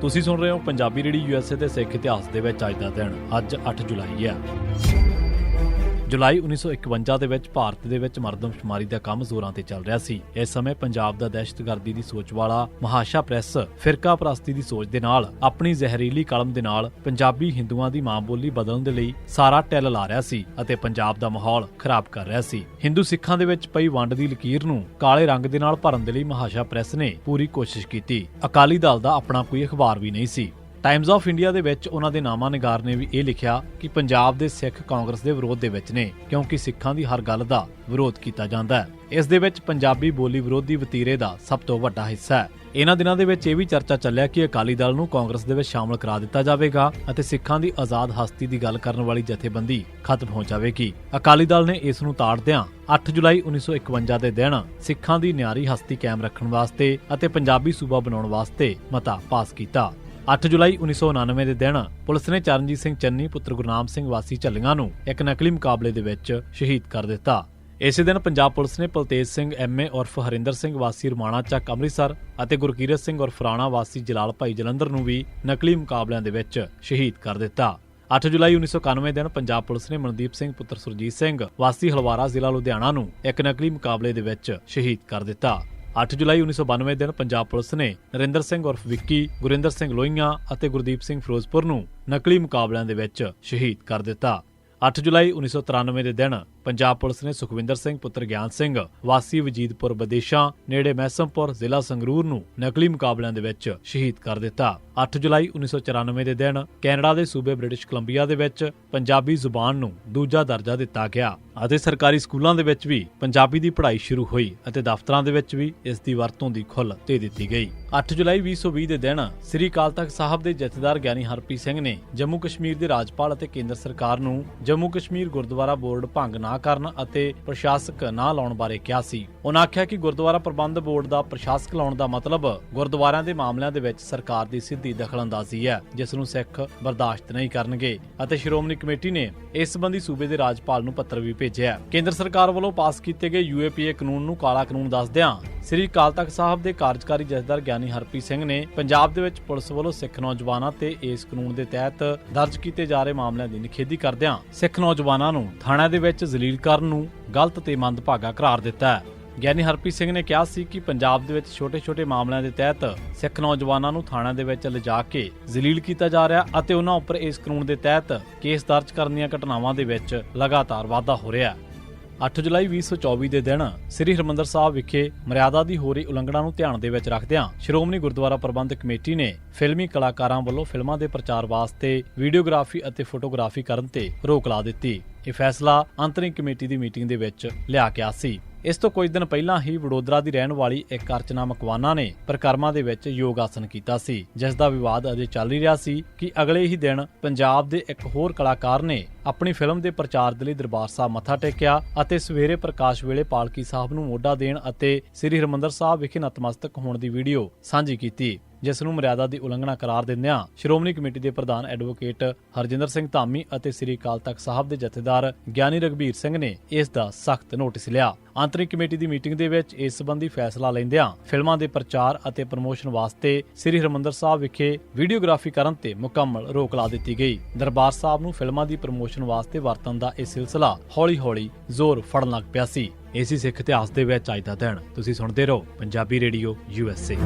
ਤੁਸੀਂ ਸੁਣ ਰਹੇ ਹੋ ਪੰਜਾਬੀ ਰੇਡੀ ਯੂਐਸਏ ਦੇ ਸਿੱਖ ਇਤਿਹਾਸ ਦੇ ਵਿੱਚ ਅੱਜ ਦਾ ਦਿਨ, ਅੱਜ 8 ਜੁਲਾਈ ਹੈ। ਜੁਲਾਈ 1951 ਦੇ ਵਿੱਚ ਭਾਰਤ ਦੇ ਵਿੱਚ ਮਰਦਮਸ਼ੁਮਾਰੀ ਦਾ ਕੰਮ ਜ਼ੋਰਾਂ ਤੇ ਚੱਲ ਰਿਹਾ ਸੀ। ਇਸ ਸਮੇਂ ਪੰਜਾਬ ਦਾ ਦਹਿਸ਼ਤਗਰਦੀ ਦੀ ਸੋਚ ਵਾਲਾ ਮਹਾਸ਼ਾ ਪ੍ਰੈਸ ਫਿਰਕਾ ਪ੍ਰਸਤੀ ਦੀ ਸੋਚ ਦੇ ਨਾਲ ਆਪਣੀ ਜ਼ਹਿਰੀਲੀ ਕਲਮ ਦੇ ਨਾਲ ਪੰਜਾਬੀ ਹਿੰਦੂਆਂ ਦੀ ਮਾਂ ਬੋਲੀ ਬਦਲਣ ਦੇ ਲਈ ਸਾਰਾ ਟੈਲ ਲਾ ਰਿਹਾ ਸੀ ਅਤੇ ਪੰਜਾਬ ਦਾ ਮਾਹੌਲ ਖਰਾਬ ਕਰ ਰਿਹਾ ਸੀ। ਹਿੰਦੂ ਸਿੱਖਾਂ ਦੇ ਵਿੱਚ ਪਈ ਵੰਡ ਦੀ ਲਕੀਰ ਨੂੰ ਕਾਲੇ ਰੰਗ ਦੇ ਨਾਲ ਭਰਨ ਦੇ ਲਈ ਮਹਾਸ਼ਾ ਪ੍ਰੈਸ ਨੇ ਪੂਰੀ ਕੋਸ਼ਿਸ਼ ਕੀਤੀ। ਅਕਾਲੀ ਦਲ ਦਾ ਆਪਣਾ ਕੋਈ ਅਖਬਾਰ ਵੀ ਨਹੀਂ ਸੀ। ਟਾਈਮਜ਼ ਆਫ ਇੰਡੀਆ ਦੇ ਵਿੱਚ ਉਹਨਾਂ ਦੇ ਨਾਮਾ ਨਿਗਾਰ ਨੇ ਵੀ ਇਹ ਲਿਖਿਆ ਕਿ ਪੰਜਾਬ ਦੇ ਸਿੱਖ ਕਾਂਗਰਸ ਦੇ ਵਿਰੋਧ ਦੇ ਵਿੱਚ ਨੇ, ਕਿਉਂਕਿ ਸਿੱਖਾਂ ਦੀ ਹਰ ਗੱਲ ਦਾ ਵਿਰੋਧ ਕੀਤਾ ਜਾਂਦਾ ਹੈ। ਇਸ ਦੇ ਵਿੱਚ ਪੰਜਾਬੀ ਬੋਲੀ ਵਿਰੋਧੀ ਵਤੀਰੇ ਦਾ ਸਭ ਤੋਂ ਵੱਡਾ ਹਿੱਸਾ ਹੈ। ਇਹਨਾਂ ਦਿਨਾਂ ਦੇ ਵਿੱਚ ਇਹ ਵੀ ਚਰਚਾ ਚੱਲਿਆ ਕਿ ਅਕਾਲੀ ਦਲ ਨੂੰ ਕਾਂਗਰਸ ਦੇ ਵਿੱਚ ਸ਼ਾਮਲ ਕਰਾ ਦਿੱਤਾ ਜਾਵੇਗਾ ਅਤੇ ਸਿੱਖਾਂ ਦੀ ਆਜ਼ਾਦ ਹਸਤੀ ਦੀ ਗੱਲ ਕਰਨ ਵਾਲੀ ਜਥੇਬੰਦੀ ਖਤਮ ਹੋ ਜਾਵੇਗੀ। ਅਕਾਲੀ ਦਲ ਨੇ ਇਸ ਨੂੰ ਤਾੜਦਿਆਂ 8 ਜੁਲਾਈ 1951 ਦੇ ਦਿਨ ਸਿੱਖਾਂ ਦੀ ਨਿਆਰੀ ਹਸਤੀ ਕਾਇਮ ਰੱਖਣ ਵਾਸਤੇ ਅਤੇ ਪੰਜਾਬੀ ਸੂਬਾ ਬਣਾਉਣ ਵਾਸਤੇ ਮਤਾ ਪਾਸ ਕੀਤਾ। 8 ਜੁਲਾਈ 1999 ਦੇ ਦਿਨ ਪੁਲਿਸ ਨੇ ਚਰਨਜੀਤ ਸਿੰਘ ਚੰਨੀ, ਪੁੱਤਰ ਗੁਰਨਾਮ ਸਿੰਘ ਵਾਸੀ ਝੱਲੀਆਂ ਨੂੰ ਇੱਕ ਨਕਲੀ ਮੁਕਾਬਲੇ ਦੇ ਵਿੱਚ ਸ਼ਹੀਦ ਕਰ ਦਿੱਤਾ। ਇਸੇ ਦਿਨ ਪੰਜਾਬ ਪੁਲਿਸ ਨੇ ਪਲਤੇਜ ਸਿੰਘ ਐਮਏ ਉਰਫ ਹਰਿੰਦਰ ਸਿੰਘ ਵਾਸੀ ਰਮਾਣਾ ਚੱਕ ਅੰਮ੍ਰਿਤਸਰ ਅਤੇ ਗੁਰਕੀਰਤ ਸਿੰਘ ਉਰਫ ਰਾਣਾ ਵਾਸੀ ਜਲਾਲ ਭਾਈ ਜਲੰਧਰ ਨੂੰ ਵੀ ਨਕਲੀ ਮੁਕਾਬਲਿਆਂ ਦੇ ਵਿੱਚ ਸ਼ਹੀਦ ਕਰ ਦਿੱਤਾ। 8 ਜੁਲਾਈ 1991 ਦਿਨ ਪੰਜਾਬ ਪੁਲਿਸ ਨੇ ਮਨਦੀਪ ਸਿੰਘ, ਪੁੱਤਰ ਸੁਰਜੀਤ ਸਿੰਘ ਵਾਸੀ ਹਲਵਾਰਾ ਜ਼ਿਲ੍ਹਾ ਲੁਧਿਆਣਾ ਨੂੰ ਇੱਕ ਨਕਲੀ ਮੁਕਾਬਲੇ ਦੇ ਵਿੱਚ ਸ਼ਹੀਦ ਕਰ ਦਿੱਤਾ। 8 ਜੁਲਾਈ 1992 ਦਿਨ ਪੰਜਾਬ ਪੁਲਿਸ ਨੇ ਨਰਿੰਦਰ ਸਿੰਘ ਉਰਫ ਵਿੱਕੀ, ਗੁਰਿੰਦਰ ਸਿੰਘ ਲੋਹੀਆਂ ਅਤੇ ਗੁਰਦੀਪ ਸਿੰਘ ਫਿਰੋਜ਼ਪੁਰ ਨੂੰ ਨਕਲੀ ਮੁਕਾਬਲਿਆਂ ਦੇ ਵਿੱਚ ਸ਼ਹੀਦ ਕਰ ਦਿੱਤਾ। 8 ਜੁਲਾਈ 1993 ਦੇ ਦਿਨ ਪੰਜਾਬ ਪੁਲਿਸ ਨੇ ਸੁਖਵਿੰਦਰ ਸਿੰਘ, ਪੁੱਤਰ ਗਿਆਨ ਸਿੰਘ, ਵਾਸੀ ਵਜੀਦਪੁਰ ਬਦੇਸ਼ਾਂ ਨੇੜੇ ਮਹਿਸਮਪੁਰ ਜ਼ਿਲ੍ਹਾ ਸੰਗਰੂਰ ਨੂੰ ਨਕਲੀ ਮੁਕਾਬਲਿਆਂ ਦੇ ਵਿੱਚ ਸ਼ਹੀਦ ਕਰ ਦਿੱਤਾ। 8 ਜੁਲਾਈ 1994 ਦੇ ਦਿਨ ਕੈਨੇਡਾ ਦੇ ਸੂਬੇ ਬ੍ਰਿਟਿਸ਼ ਕੋਲੰਬੀਆ ਦੇ ਵਿੱਚ ਪੰਜਾਬੀ ਜ਼ੁਬਾਨ ਨੂੰ ਦੂਜਾ ਦਰਜਾ ਦਿੱਤਾ ਗਿਆ ਅਤੇ ਸਰਕਾਰੀ ਸਕੂਲਾਂ ਦੇ ਵਿੱਚ ਵੀ ਪੰਜਾਬੀ ਦੀ ਪੜ੍ਹਾਈ ਸ਼ੁਰੂ ਹੋਈ ਅਤੇ ਦਫ਼ਤਰਾਂ ਦੇ ਵਿੱਚ ਵੀ ਇਸ ਦੀ ਵਰਤੋਂ ਦੀ ਖੁੱਲ੍ਹ ਦੇ ਦਿੱਤੀ ਗਈ। 8 ਜੁਲਾਈ 2020 ਦੇ ਦਿਨ ਸ੍ਰੀ ਅਕਾਲ ਤਖਤ ਸਾਹਿਬ ਦੇ ਜਥੇਦਾਰ ਗਿਆਨੀ ਹਰਪ੍ਰੀਤ ਸਿੰਘ ਨੇ ਜੰਮੂ ਕਸ਼ਮੀਰ ਦੇ ਰਾਜਪਾਲ ਅਤੇ ਕੇਂਦਰ ਸਰਕਾਰ ਨੂੰ ਜੰਮੂ ਕਸ਼ਮੀਰ ਗੁਰਦੁਆਰਾ ਬੋਰਡ ਭੰਗ ਨਾ ਕਰਨ ਅਤੇ ਪ੍ਰਸ਼ਾਸਕ ਨਾ ਲਾਉਣ ਬਾਰੇ ਕਿਹਾ ਸੀ। ਉਹਨਾਂ ਆਖਿਆ ਕਿ ਗੁਰਦੁਆਰਾ ਪ੍ਰਬੰਧ ਬੋਰਡ ਦਾ ਪ੍ਰਸ਼ਾਸਕ ਲਾਉਣ ਦਾ ਮਤਲਬ ਗੁਰਦੁਆਰਿਆਂ ਦੇ ਮਾਮਲਿਆਂ ਦੇ ਵਿੱਚ ਸਰਕਾਰ ਦੀ ਸਿੱਧੀ ਦਖਲਅੰਦਾਜ਼ੀ ਹੈ, ਜਿਸ ਨੂੰ ਸਿੱਖ ਬਰਦਾਸ਼ਤ ਨਹੀਂ ਕਰਨਗੇ। ਅਤੇ ਸ਼੍ਰੋਮਣੀ ਕਮੇਟੀ ਨੇ ਇਸ ਸੰਬੰਧੀ ਸੂਬੇ ਦੇ ਰਾਜਪਾਲ ਨੂੰ ਪੱਤਰ ਵੀ ਭੇਜਿਆ ਕੇਂਦਰ ਸਰਕਾਰ ਵੱਲੋਂ ਪਾਸ ਕੀਤੇ ਗਏ ਯੂਏਪੀਏ ਕਾਨੂੰਨ ਨੂੰ ਕਾਲਾ ਕਾਨੂੰਨ ਦੱਸਦਿਆਂ ਸ੍ਰੀ ਅਕਾਲ ਤਖਤ ਸਾਹਿਬ ਦੇ ਕਾਰਜਕਾਰੀ ਜਥੇਦਾਰ ਗਿਆਨੀ ਹਰਪ੍ਰੀਤ ਸਿੰਘ ਨੇ ਪੰਜਾਬ ਦੇ ਵਿੱਚ ਪੁਲਿਸ ਵੱਲੋਂ ਸਿੱਖ ਨੌਜਵਾਨਾਂ ਤੇ ਇਸ ਕਾਨੂੰਨ ਦੇ ਤਹਿਤ ਦਰਜ ਕੀਤੇ ਜਾ ਰਹੇ ਮਾਮਲਿਆਂ ਦੀ ਨਿਖੇਧੀ ਕਰਦਿਆਂ ਸਿੱਖ ਨੌਜਵਾਨਾਂ ਨੂੰ ਥਾਣਿਆਂ ਦੇ ਵਿੱਚ ਜ਼ਲੀਲ ਕਰਨ ਨੂੰ ਗਲਤ ਤੇ ਮੰਦਭਾਗਾ ਕਰਾਰ ਦਿੱਤਾ ਹੈ। ਗਿਆਨੀ ਹਰਪ੍ਰੀਤ ਸਿੰਘ ਨੇ ਕਿਹਾ ਸੀ ਕਿ ਪੰਜਾਬ ਦੇ ਵਿੱਚ ਛੋਟੇ-ਛੋਟੇ ਮਾਮਲਿਆਂ ਦੇ ਤਹਿਤ ਸਿੱਖ ਨੌਜਵਾਨਾਂ ਨੂੰ ਥਾਣਿਆਂ ਦੇ ਵਿੱਚ ਲਿਜਾ ਕੇ ਜ਼ਲੀਲ ਕੀਤਾ ਜਾ ਰਿਹਾ ਅਤੇ ਉਹਨਾਂ ਉੱਪਰ ਇਸ ਕਾਨੂੰਨ ਦੇ ਤਹਿਤ ਕੇਸ ਦਰਜ ਕਰਨ ਦੀਆਂ ਘਟਨਾਵਾਂ ਦੇ ਵਿੱਚ ਲਗਾਤਾਰ ਵਾਧਾ ਹੋ ਰਿਹਾ ਹੈ। 8 ਜੁਲਾਈ 2024 ਦੇ ਦਿਨ ਸ੍ਰੀ ਹਰਮੰਦਰ ਸਾਹਿਬ ਵਿਖੇ ਮਰਿਆਦਾ ਦੀ ਹੋ ਰਹੀ ਉਲੰਘਣਾ ਨੂੰ ਧਿਆਨ ਦੇ ਵਿੱਚ ਰੱਖਦਿਆਂ ਸ਼੍ਰੋਮਣੀ ਗੁਰਦੁਆਰਾ ਪ੍ਰਬੰਧਕ ਕਮੇਟੀ ਨੇ ਫਿਲਮੀ ਕਲਾਕਾਰਾਂ ਵੱਲੋਂ ਫਿਲਮਾਂ ਦੇ ਪ੍ਰਚਾਰ ਵਾਸਤੇ ਵੀਡੀਓਗ੍ਰਾਫੀ ਅਤੇ ਫੋਟੋਗ੍ਰਾਫੀ ਕਰਨ ਤੇ ਰੋਕ ਲਾ ਦਿੱਤੀ। ਇਹ ਫੈਸਲਾ ਅੰਤਰਿਮ ਕਮੇਟੀ ਦੀ ਮੀਟਿੰਗ ਦੇ ਵਿੱਚ ਲਿਆ ਗਿਆ ਸੀ। ਇਸ ਤੋਂ ਕੁਝ ਦਿਨ ਪਹਿਲਾਂ ਹੀ ਵਡੋਦਰਾ ਦੀ ਰਹਿਣ ਵਾਲੀ ਇੱਕ ਅਰਚਨਾ ਮਕਵਾਨਾ ਨੇ ਪ੍ਰਕਰਮਾ ਦੇ ਵਿੱਚ ਯੋਗ ਆਸਨ ਕੀਤਾ ਸੀ, ਜਿਸ ਦਾ ਵਿਵਾਦ ਅਜੇ ਚੱਲ ਰਿਹਾ ਸੀ ਕਿ ਅਗਲੇ ਹੀ ਦਿਨ ਪੰਜਾਬ ਦੇ ਇੱਕ ਹੋਰ ਕਲਾਕਾਰ ਨੇ ਆਪਣੀ ਫਿਲਮ ਦੇ ਪ੍ਰਚਾਰ ਦੇ ਲਈ ਦਰਬਾਰ ਸਾਹਿਬ ਮੱਥਾ ਟੇਕਿਆ ਅਤੇ ਸਵੇਰੇ ਪ੍ਰਕਾਸ਼ ਵੇਲੇ ਪਾਲਕੀ ਸਾਹਿਬ ਨੂੰ ਮੋਢਾ ਦੇਣ ਅਤੇ ਸ੍ਰੀ ਹਰਮੰਦਰ ਸਾਹਿਬ ਵਿਖੇ ਨਤਮਸਤਕ ਹੋਣ ਦੀ ਵੀਡੀਓ ਸਾਂਝੀ ਕੀਤੀ। ਜਿਸ ਨੂੰ ਮਰਿਆਦਾ ਦੀ ਉਲੰਘਣਾ ਕਰਾਰ ਦਿੰਦਿਆਂ ਸ਼੍ਰੋਮਣੀ ਕਮੇਟੀ ਦੇ ਪ੍ਰਧਾਨ ਐਡਵੋਕੇਟ ਹਰਜਿੰਦਰ ਸਿੰਘ ਧਾਮੀ ਅਤੇ ਸ੍ਰੀ ਅਕਾਲ ਤਖਤ ਸਾਹਿਬ ਦੇ ਜਥੇਦਾਰ ਗਿਆਨੀ ਰਗਬੀਰ ਸਿੰਘ ਨੇ ਇਸ ਦਾ ਸਖਤ ਨੋਟਿਸ ਲਿਆ। ਆਂਤਰਿਕ ਕਮੇਟੀ ਦੀ ਮੀਟਿੰਗ ਦੇ ਵਿੱਚ ਇਸ ਸੰਬੰਧੀ ਫੈਸਲਾ ਲੈਂਦਿਆਂ ਫਿਲਮਾਂ ਦੇ ਪ੍ਰਚਾਰ ਅਤੇ ਪ੍ਰਮੋਸ਼ਨ ਵਾਸਤੇ ਸ੍ਰੀ ਹਰਮੰਦਰ ਸਾਹਿਬ ਵਿਖੇ ਵੀਡੀਓਗ੍ਰਾਫੀ ਕਰਨ ਤੇ ਮੁਕੰਮਲ ਰੋਕ ਲਾ ਦਿੱਤੀ ਗਈ। ਦਰਬਾਰ ਸਾਹਿਬ ਨੂੰ ਫਿਲਮਾਂ ਦੀ ਪ੍ਰਮੋਸ਼ਨ ਵਾਸਤੇ ਵਰਤਣ ਦਾ ਇਹ ਸਿਲਸਿਲਾ ਹੌਲੀ-ਹੌਲੀ ਜ਼ੋਰ ਫੜਨ ਲੱਗ ਪਿਆ ਸੀ। ਇਸੇ ਸਿੱਖ ਇਤਿਹਾਸ ਦੇ ਵਿੱਚ ਅੱਜ ਦਾ ਦਿਨ। ਤੁਸੀਂ ਸੁਣਦੇ ਰਹੋ ਪੰਜਾਬੀ ਰੇਡੀਓ ਯੂਐਸਏ